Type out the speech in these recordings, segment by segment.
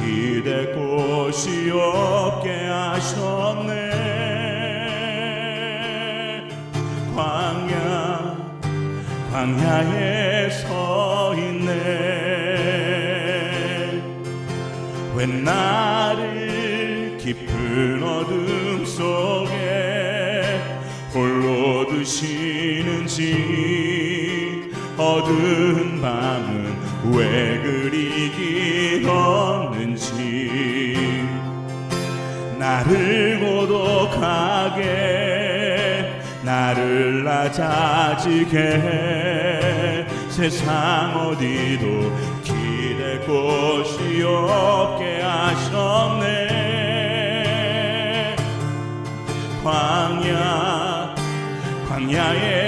기댈 곳이 없게 하셨네. 광야 광야에 서 있네. 왜 나를 깊은 어둠 속에 홀로 두시는지 어두운 밤은 왜 그리 나를 고독하게 나를 낮아지게 세상 어디도 기댈 곳이 없게 하셨네. 광야 광야에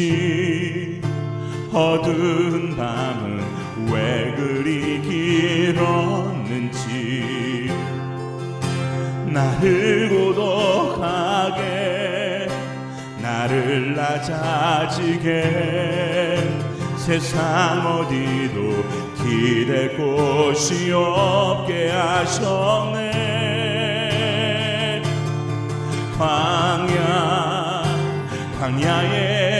두시는지 어두운 밤은 왜 그리 길었는지 나를 고독하게 나를 낮아지게 세상 어디도 기댈 곳이 없게 하셨네. 광야 광야에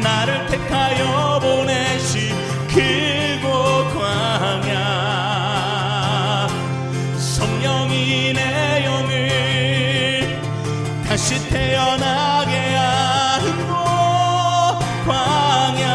나를 택하여 보내신 그곳 광야. 성령이 내 영을 다시 태어나게 하는 곳 광야.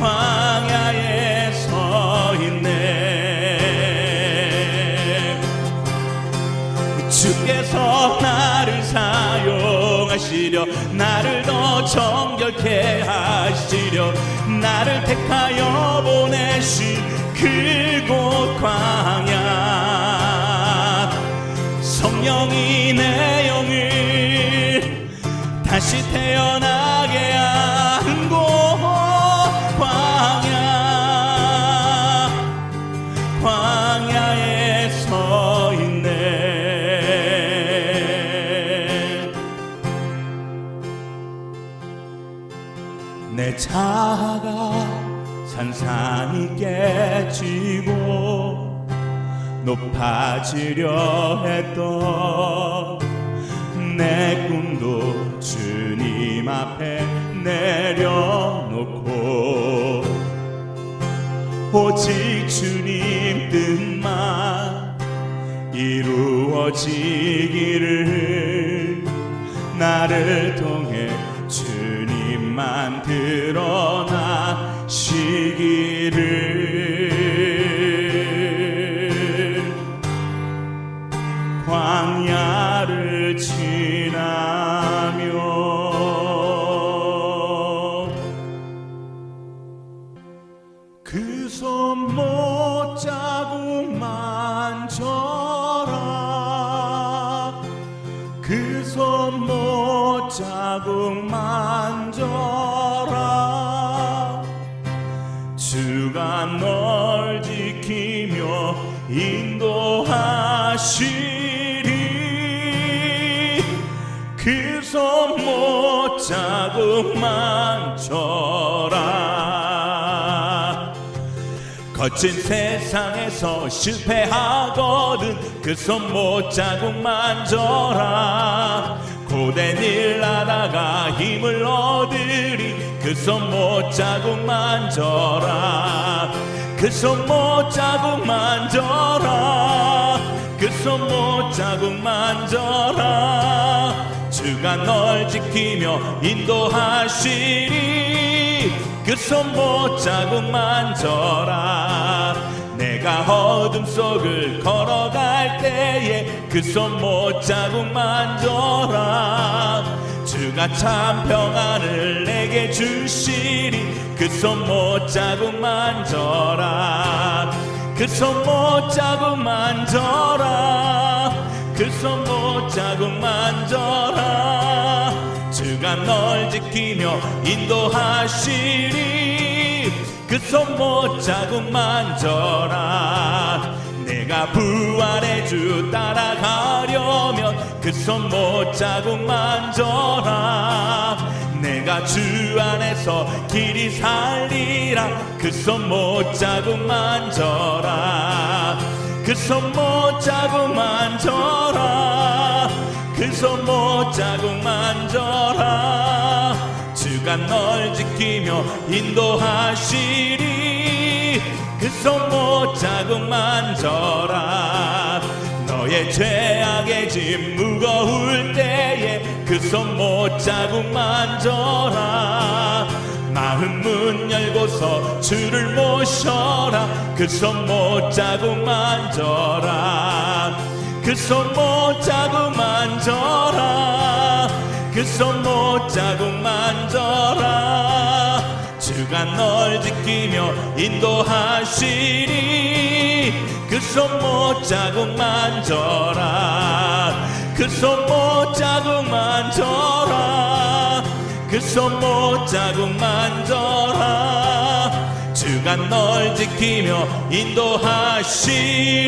광야에 서 있네. 주께서 하시려 나를 더 정결케 하시려 나를 택하여 보내신 그곳 광야. 성령이 내 영을 다시 태어나 내 자아가 산산이 깨지고 높아지려 했던 내 꿈도 주님 앞에 내려놓고 오직 주님 뜻만 이루어지기를 주님 손못 자국 만져라. 주가 널 지키며 인도하시리. 그 손 못 자국 만져라. 거친 세상에서 실패하거든 그 손 못 자국 만져라 고된 일 하다가 힘을 얻으리. 그 손 못 자국 만져라. 그 손 못 자국 만져라. 그 손 못 자국 만져라. 주가 널 지키며 인도하시리. 그 손 못 자국 만져라 내가 어둠 속을 걸어갈 때에 그 손 못 자국 만져라. 주가 참 평안을 내게 주시리. 그 손 못 자국 만져라. 그 손 못 자국 만져라. 그 손 못 자국 만져라. 주가 널 지키며 인도하시리 그 손 못 자국 만져라. 내가 부활의 주 따라가려면 그 손 못 자국 만져라. 내가 주 안에서 길이 살리라. 그 손 못 자국 만져라. 그 손 못 자국 만져라. 그 손 못 자국 만져라 주가 널 지키며 인도하시리. 그 손 못 자국 만져라 너의 죄악의 짐 무거울 때에 그 손 못 자국 만져라 마음 문 열고서 주를 모셔라. 그 손 못 자국 만져라 그 손 못 자국 만져라 그손못 자국 만져라. 주가 널 지키며 인도하시리. 그손못 자국 만져라. 그손못 자국 만져라. 그손못 자국 만져라. 주가 널 지키며 인도하시리